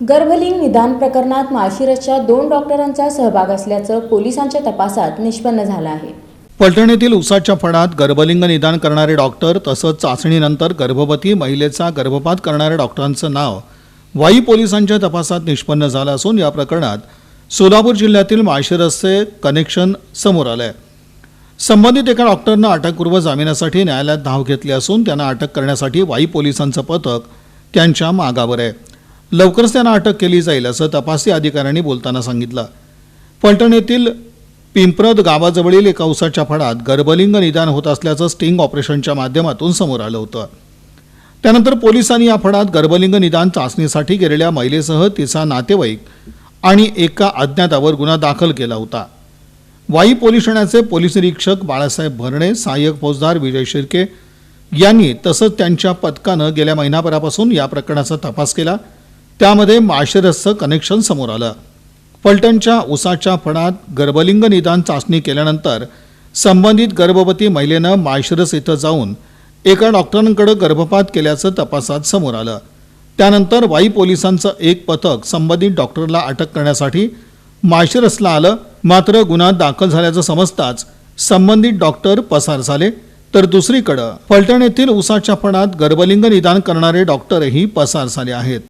गर्भलिंग निदान प्रकरणात माळशिरसच्या दोन डॉक्टरांचा सहभाग असल्याचं पोलिसांच्या तपासात निष्पन्न झालं आहे. पलटणीतील येथील उसाच्या फडात गर्भलिंग निदान करणारे डॉक्टर तसंच चाचणीनंतर गर्भवती महिलेचा गर्भपात करणाऱ्या डॉक्टरांचं नाव वाई पोलिसांच्या तपासात निष्पन्न झालं असून या प्रकरणात सोलापूर जिल्ह्यातील माळशिरसचे कनेक्शन समोर आलंय. संबंधित एका डॉक्टरनं अटकपूर्व जामिनासाठी न्यायालयात धाव घेतली असून त्यांना अटक करण्यासाठी वाई पोलिसांचं पथक त्यांच्या मागावर आहे. लवकरच त्यांना अटक केली जाईल असं तपासी अधिकाऱ्यांनी बोलताना सांगितलं. फलटण येथील पिंपरद गावाजवळील एका उसाच्या फडात गर्भलिंग निदान होत असल्याचं स्टिंग ऑपरेशनच्या माध्यमातून समोर आलं होतं. त्यानंतर पोलिसांनी या फडात गर्भलिंग निदान चाचणीसाठी गेलेल्या महिलेसह तिचा नातेवाईक आणि एका अज्ञातावर गुन्हा दाखल केला होता. वाई पोलीस ठाण्याचे पोलीस निरीक्षक बाळासाहेब भरणे सहाय्यक फौजदार विजय शिर्के यांनी तसंच त्यांच्या पथकानं गेल्या महिनाभरापासून या प्रकरणाचा तपास केला. त्यामध्ये माळशिरसचं कनेक्शन समोर आलं. फलटणच्या उसाच्या फणात गर्भलिंग निदान चाचणी केल्यानंतर संबंधित गर्भवती महिलेनं माळशिरस इथं जाऊन एका डॉक्टरांकडे गर्भपात केल्याचं तपासात समोर आलं. त्यानंतर वाई पोलिसांचं एक पथक संबंधित डॉक्टरला अटक करण्यासाठी माळशिरसला आलं. मात्र गुन्हा दाखल झाल्याचं समजताच संबंधित डॉक्टर पसार झाले. तर दुसरीकडं फलटण येथील उसाच्या फणात गर्भलिंग निदान करणारे डॉक्टरही पसार झाले आहेत.